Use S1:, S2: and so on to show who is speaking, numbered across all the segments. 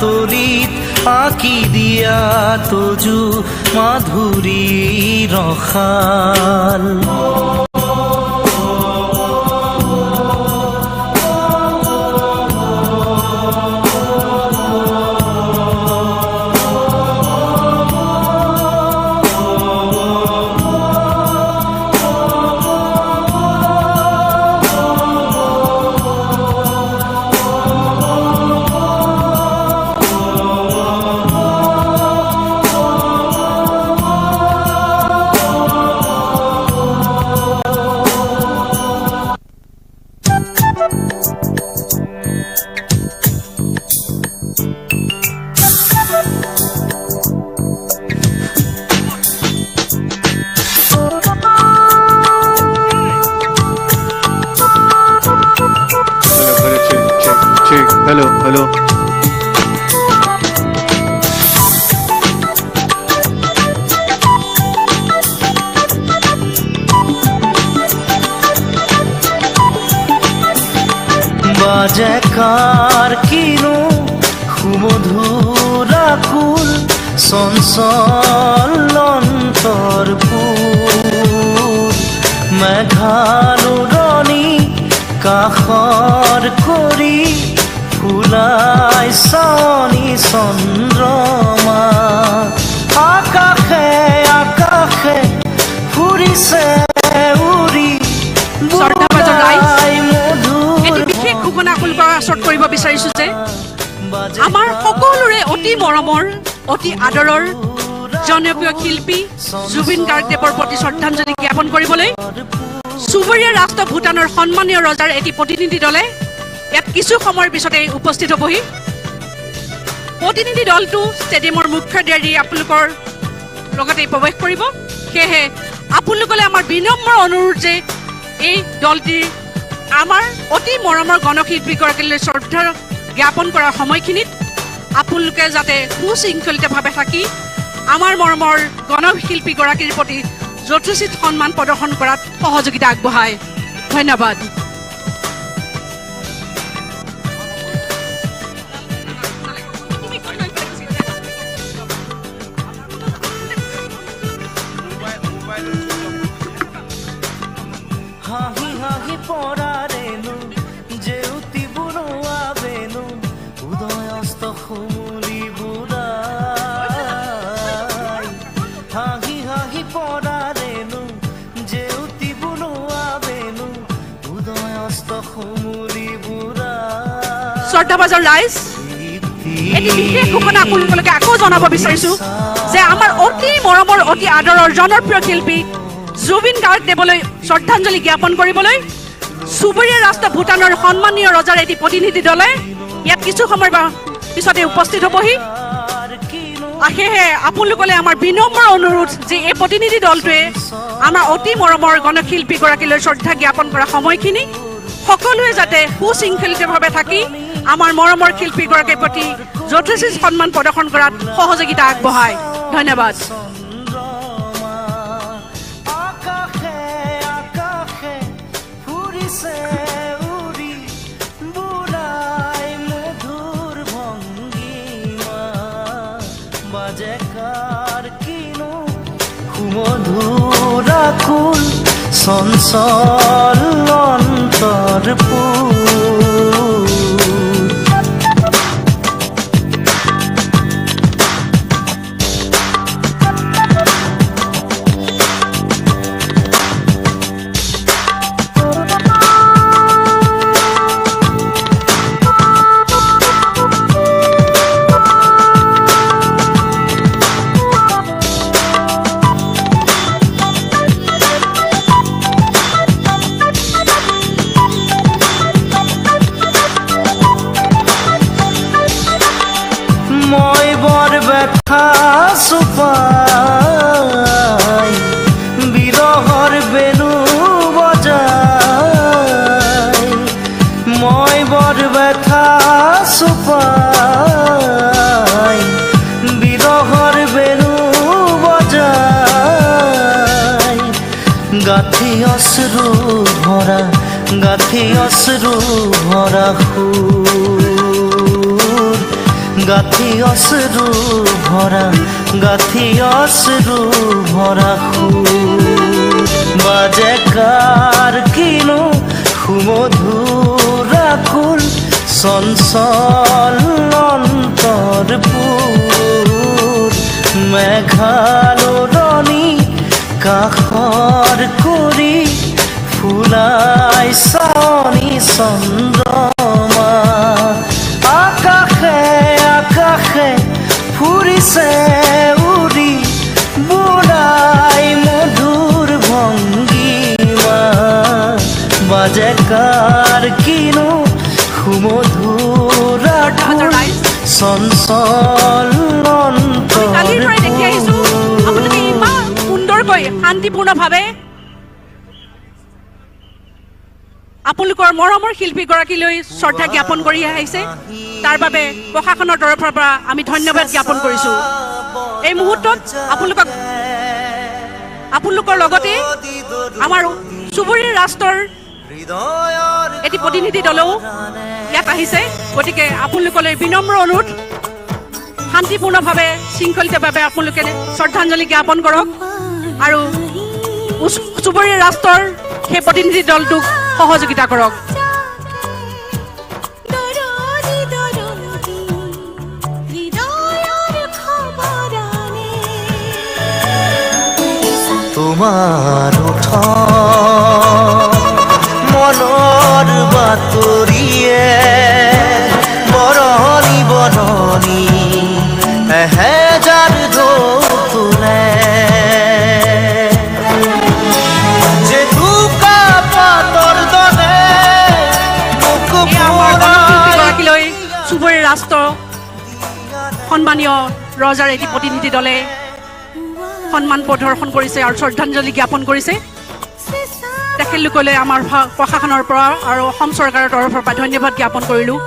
S1: তলিত আঁকি দিয়া তজু মাধুরী ৰসাল
S2: Hello, hello.
S1: বাজে কার কিনো সুমধুরা কুল চঞ্চল অন্তৰপুৰ মেঘানুৰণি কাষৰ কৰি ফুলাই চাৱনি চন্দ্ৰমা আকাশে আকাশে ফুৰিছে উৰি।
S3: বিশেষ ঘোষণা কৰিব বিচাৰিছো যে আমাৰ সকলোৰে অতি মৰমৰ অতি আদৰৰ জনপ্ৰিয় শিল্পী জুবিন গাৰ্গদেৱৰ প্ৰতি শ্ৰদ্ধাঞ্জলি জ্ঞাপন কৰিবলৈ চুবুৰীয়া ৰাষ্ট্ৰ ভূটানৰ সন্মানীয় ৰজাৰ এটি প্ৰতিনিধি দলে ইয়াত কিছু সময়ৰ পিছতে উপস্থিত হ'বহি। প্ৰতিনিধি দলটো ষ্টেডিয়ামৰ মুখ্য দি আপোনালোকৰ লগতে প্ৰৱেশ কৰিব। সেয়েহে আপোনালোকলৈ আমাৰ বিনম্ৰ অনুৰোধ যে এই দলটিৰ আমাৰ অতি মৰমৰ গণশিল্পীগৰাকীলৈ শ্ৰদ্ধা জ্ঞাপন কৰাৰ সময়খিনিত আপোনালোকে যাতে সুশৃংখলিতভাৱে থাকি আমাৰ মৰমৰ গণশিল্পীগৰাকীৰ প্ৰতি যথোচিত সন্মান প্ৰদৰ্শন কৰাত সহযোগিতা আগবঢ়ায়। ধন্যবাদ। শ্ৰদ্ধাভাজন ৰাইজ এটি বিশেষ ঘোষণা আপোনালোকে আকৌ জনাব বিচাৰিছো যে আমাৰ অতি মৰমৰ, অতি আদৰৰ জনপ্ৰিয় শিল্পী জুবিন গাৰ্গদেৱলৈ শ্ৰদ্ধাঞ্জলি জ্ঞাপন কৰিবলৈ চুবুৰীয়া ৰাষ্ট্ৰ ভূটানৰ সন্মানীয় ৰজাৰ এটি প্ৰতিনিধি দলে ইয়াত কিছু সময় বা- পিছতে উপস্থিত হ'বহি। সেয়েহে আপোনালোকলৈ আমাৰ বিনম্ৰ অনুৰোধ যে এই প্ৰতিনিধি দলটোৱে আমাৰ অতি মৰমৰ গণশিল্পীগৰাকীলৈ শ্ৰদ্ধা জ্ঞাপন কৰা সময়খিনি সকলোৱে যাতে সুশৃংখলিতভাৱে থাকি আমাৰ মৰমৰ শিল্পীগৰাকীৰ প্ৰতি যথেষ্ট সন্মান প্ৰদৰ্শন কৰাত সহযোগিতা আগবঢ়ায়। ধন্যবাদ।
S1: চন্দ্ৰমা আকাশে আকাশে ভৰা সুৰ গাথি অশ্রু ভরা, গাথি অশ্রু ভরা বাজে কার কিনো সুমধুর আকুল, চঞ্চল অন্তরপুর মেঘালোৰণি কাষৰ কৰি ফুলাই চানি চন্দ্ৰমা আকাশে আকাশে ফুৰিছে উৰি বুঢ়াই মধুৰ ভংগীমা। বাজে কাৰ কিনো সুমধুৰ চঞ্চল
S3: শান্তিপূৰ্ণভাৱে আপোনালোকৰ মৰমৰ শিল্পীগৰাকীলৈ শ্ৰদ্ধা জ্ঞাপন কৰি আহিছে। তাৰ বাবে প্ৰশাসনৰ তৰফৰ পৰা আমি ধন্যবাদ জ্ঞাপন কৰিছো। এই মুহূৰ্তত আপোনালোকক আপোনালোকৰ লগতে আমাৰ চুবুৰীৰ ৰাষ্ট্ৰৰ এটি প্ৰতিনিধি দলেও ইয়াত আহিছে। গতিকে আপোনালোকলৈ বিনম্ৰ অনুৰোধ। শান্তিপূৰ্ণভাৱে শৃংখলিতভাৱে আপোনালোকে শ্ৰদ্ধাঞ্জলি জ্ঞাপন কৰক। আৰু চুবুৰীৰ ৰাষ্ট্ৰৰ সেই প্ৰতিনিধি দলটোক সহযোগিতা কৰক।
S1: তোমাৰ উঠ মনৰ বাতৰিয়ে
S3: সন্মানীয় ৰজাৰ এটি প্ৰতিনিধি দলে সন্মান প্ৰদৰ্শন কৰিছে আৰু শ্ৰদ্ধাঞ্জলি জ্ঞাপন কৰিছে। তেখেতলোকলৈ আমাৰ প্ৰশাসনৰ পৰা আৰু অসম চৰকাৰৰ তৰফৰ পৰা ধন্যবাদ জ্ঞাপন কৰিলোঁ।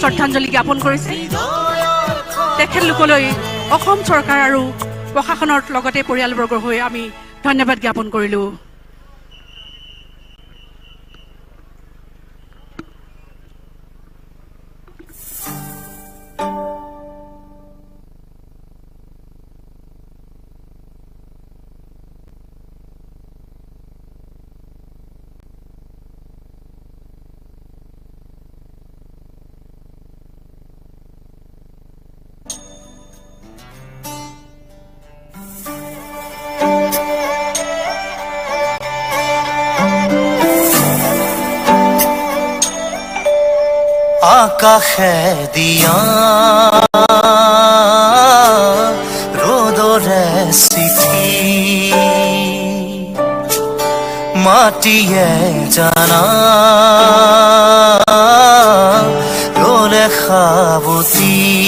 S3: শ্ৰদ্ধাঞ্জলি জ্ঞাপন কৰিছে। তেখেতলোকলৈ অসম চৰকাৰ আৰু প্ৰশাসনৰ লগতে পৰিয়ালবৰ্গৰ হৈ আমি ধন্যবাদ জ্ঞাপন কৰিলোঁ।
S1: আকাশে দিয়া ৰ'দৰে চিঠি মাটিয়ে জানা। ৰলে সাৱতী পোহৰৰ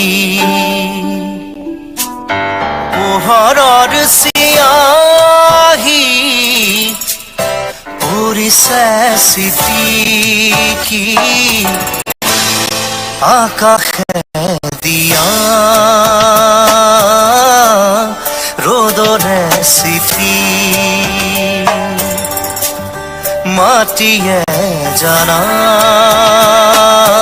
S1: মাটিয়ে জানা ললে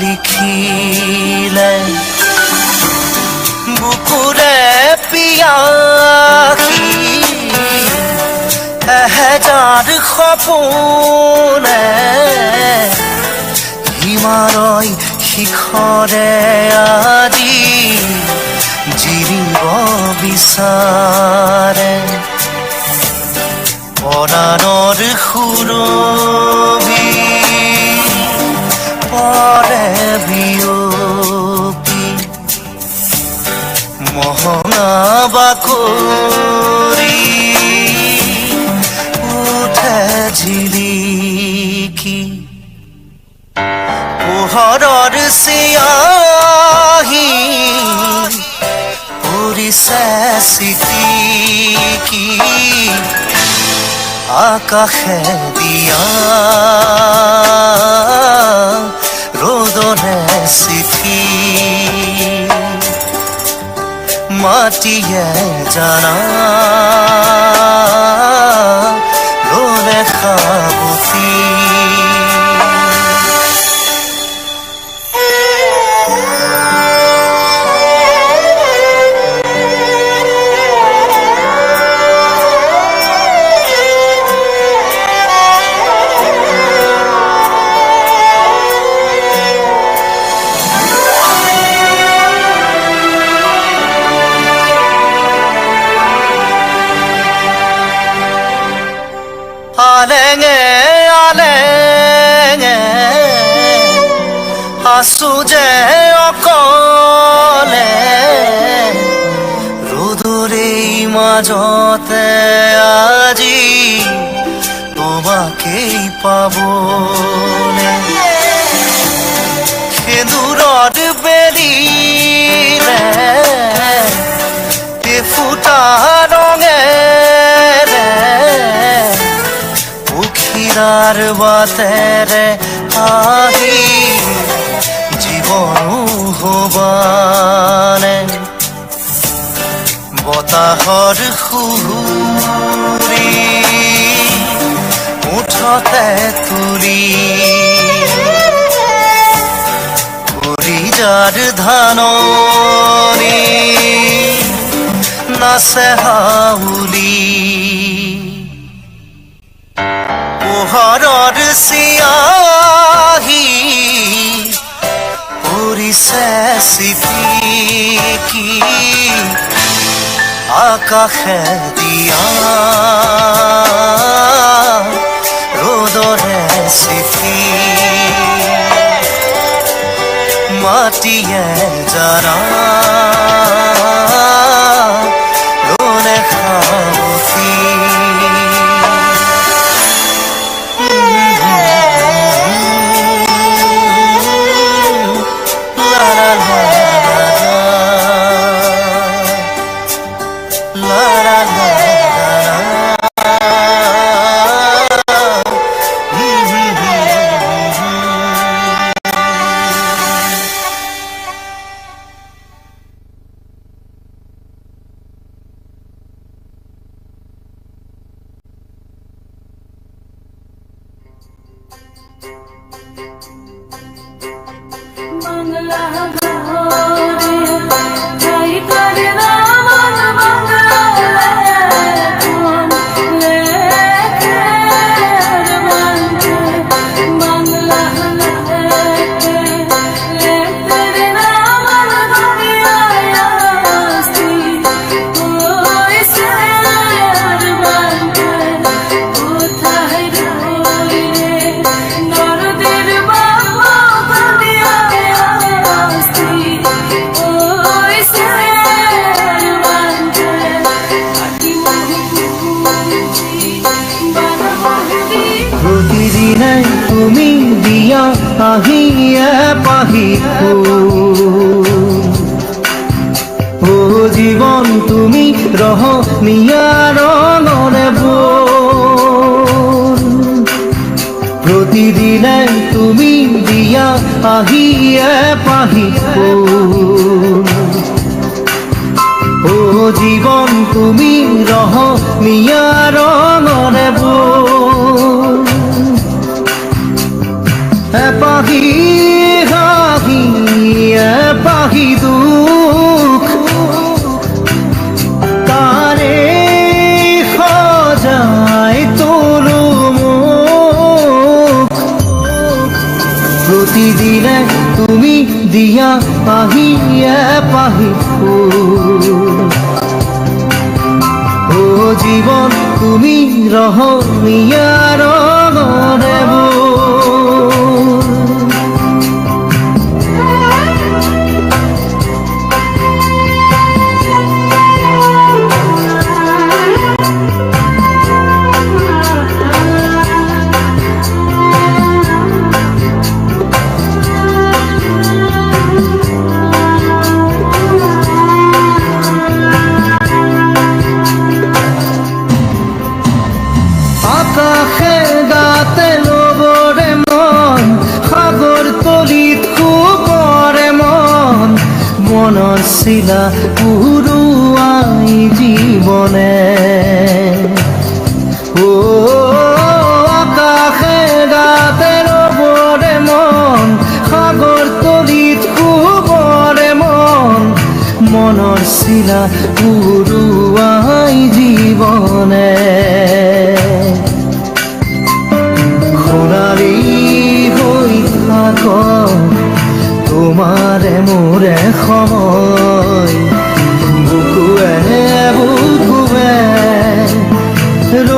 S1: লিখিলে বুকুরে পিয়াখি এহেজাৰ সপোনে হিমালয় শিখৰে আজি জিৰিব বিচাৰে পৰাণৰ পৰে বিয়পি মহঙা বাকৰি উঠে ঝিলিকি পোহৰৰ চিয়াহী পৰিছে চিটিকি আকাশে দিয়া ৰ'দৰে চিঠি। মাটিয়ে জানা। ললে রেখা আলেঙে আলেঙে আছো যে অকলে রুদুরে মাঝতে আজি তোমাকেই পাবলে উখিৰাৰ বাটেৰে আহি জীৱনো হবানে বতাহৰ সুৰি মুঠতে তুলি। যার ধাননি নাচে হাউলি আকাশে দিয়া ৰ'দৰে চিঠি মাটিয়ে জানা পাহি পাহি দুখ। তারে সজাই তোলো প্রতিদিনে তুমি দিয়া পাহিয়া পাহি ও জীবন, তুমি রহ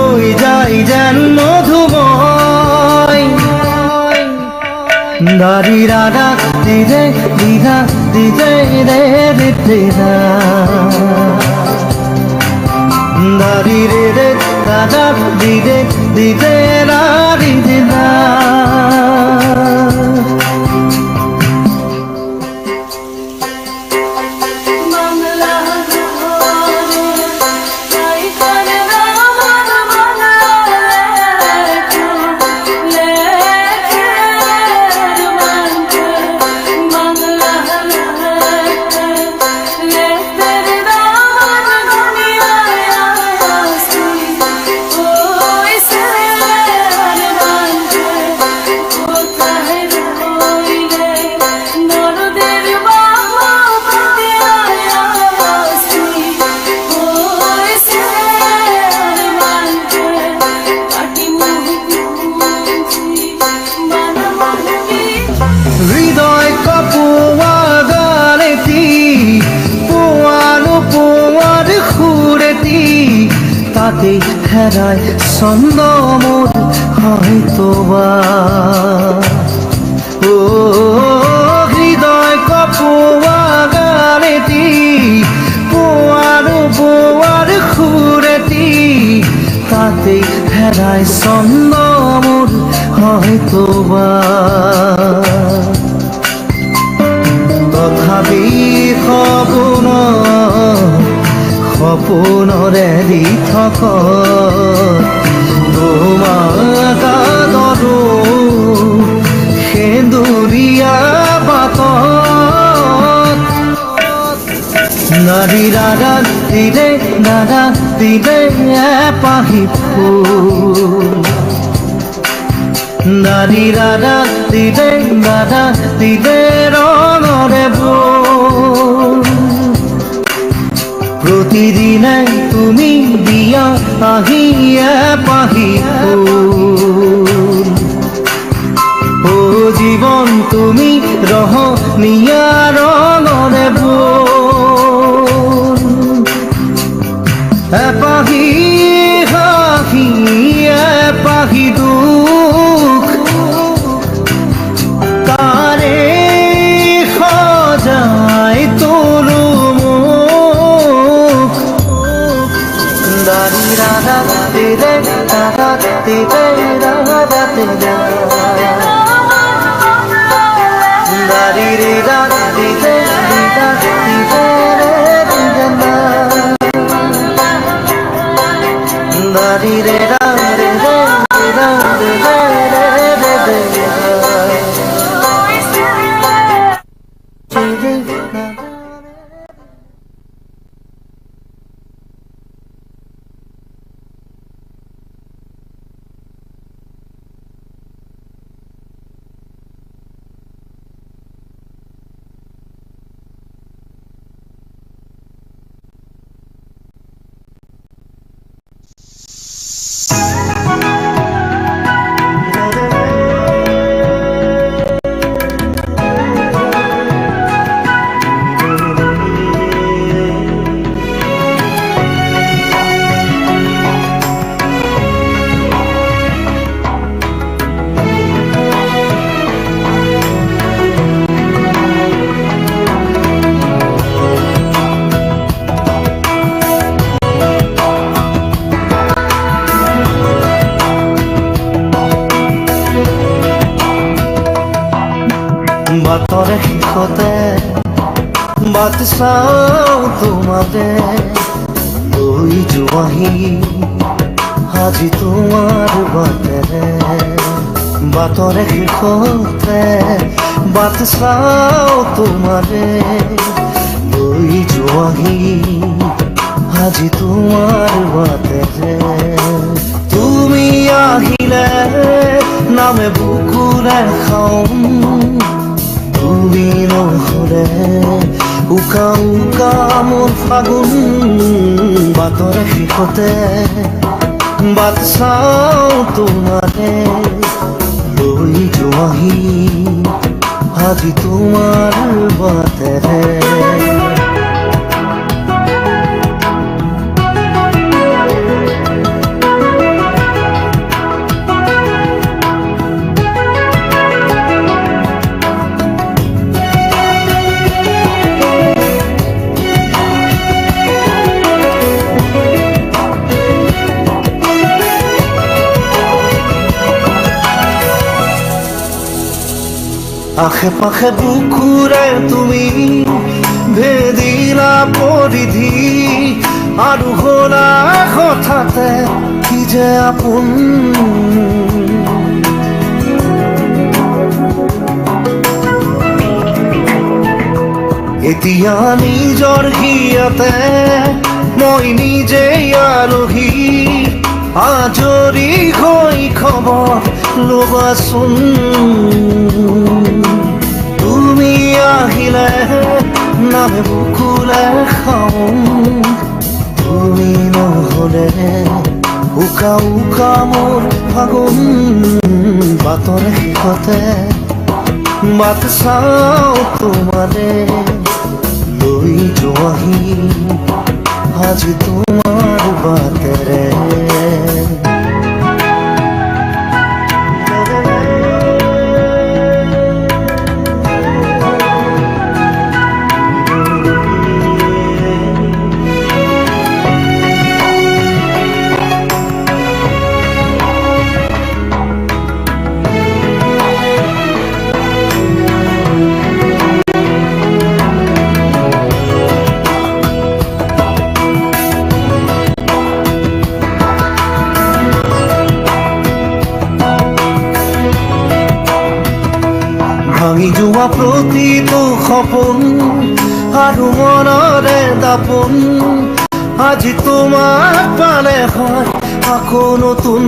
S1: ৰৈ যাই যেন মধুময়। দারি রাধা দিদে দিধা দিদে রে দিদা দারি রে রে, দাদা দিদে দিদে রা দিদা। তাতে হেরায় ছন্দ মোর হয়তো বা ও হৃদয় কপোয়া গালেতি পোয়ানো পোয়ার খুঁড়েতি তাতে হেরায় ছন্দ মোর হয়তো বা তথাপি সপোনৰে দি থক। তোমাক সেন্দুৰীয়া বাটত নাৰী দাদা দিলে দাদা দিলে পাহি ফুল। দাৰি দাদা দিদে দাদা দিদে ৰঙৰে বোৰ প্ৰতিদিনাই তুমি দিয়া আহিয়ে পাহি ও জীৱন তুমি ৰহনীয়া ৰঙৰে বোৰ চাওঁ তোমাৰে লৈ যোৱাহি আজি তোমাৰ বাটেৰে বাটৰে শেষতে বাট চাও তোমাৰে লৈ যোৱাহি আজি তোমাৰ বাটেৰে তুমি আহিলে, নামে বুকুৰে খাওঁ। তুমি নহলে উকা উকা মোর ফাগুন বাতরে শিখতে বাট চাওঁ তোমাৰে লৈ যোৱাহি। আজি তোমাৰ বাটেৰে। আশে পাশে বুকুৰে তুমি ভেদিলা পৰিধি আৰু শুনা হঠাতে কি যে আপোন। এতিয়া নিজৰ হিয়াতে মই নিজেই আলহী। আজৰি হৈ খবৰ ল'বাচোন নামে বুকুলে খাওঁ তুমি নহলে উকা উকা মোৰ ফাগুন। বাটৰ শেষতে বাট চাওঁ তোমাৰে লৈ যোৱাহি আজি তোমাৰ বাটেৰে আভা প্রতীত খপন আৰু মনৰে দাপন। আজি তোমাক পালে হয় আকৌ নতুন।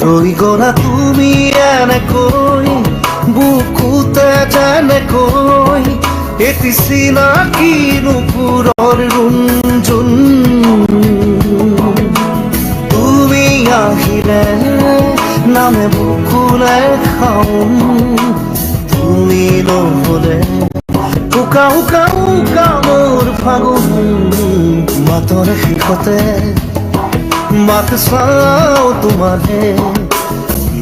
S1: ৰৈ গলা তুমি এনেকৈ, বুকুতে যেনেকৈ, এটি চিনাকি নুপুৰৰ ৰুণ জোন নামে বুকুলে খাওঁ তুমি নহলে উকা উকা উকা মোৰ ফাগুন। মাতৰ শেষতে মাত চাওঁ তোমাৰে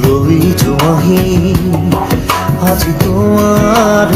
S1: লৈ যোৱাহি আজি তোমাৰ